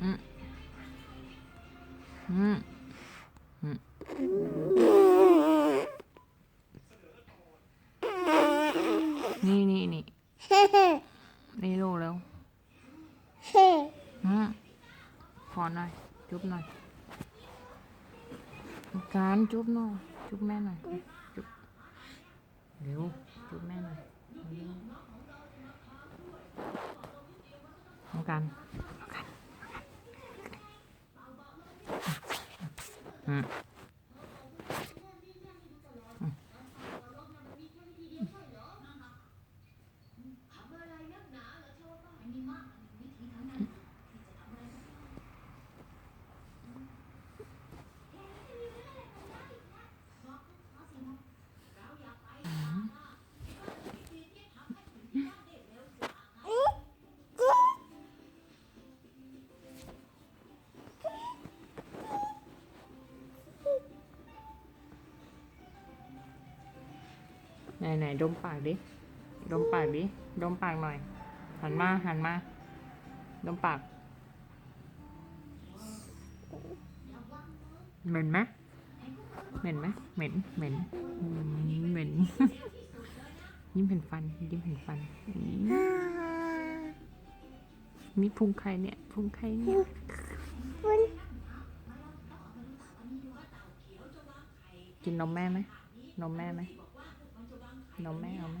นี่นี่นี่นี่ลูกแล้วอืมขอหน่อย จุ๊บหน่อย การจุ๊บหน่อย จุ๊บแม่หน่อย จุ๊บเร็ว จุ๊บแม่หน่อยน้องการ อ ไหนไหนดมปากดิ ดมปากดิ ดมปากหน่อย หันมา หันมา ดมปาก เหม็นไหมเหม็นไหมเหม็น เหม็น เหม็น ยิ้มเห็นฟัน ยิ้มเห็นฟันมนี่พุงใครเนี่ย พุงใครเนี่ยกินนมแม่ไหมนมแม่ไหม นมแม่เอาไหม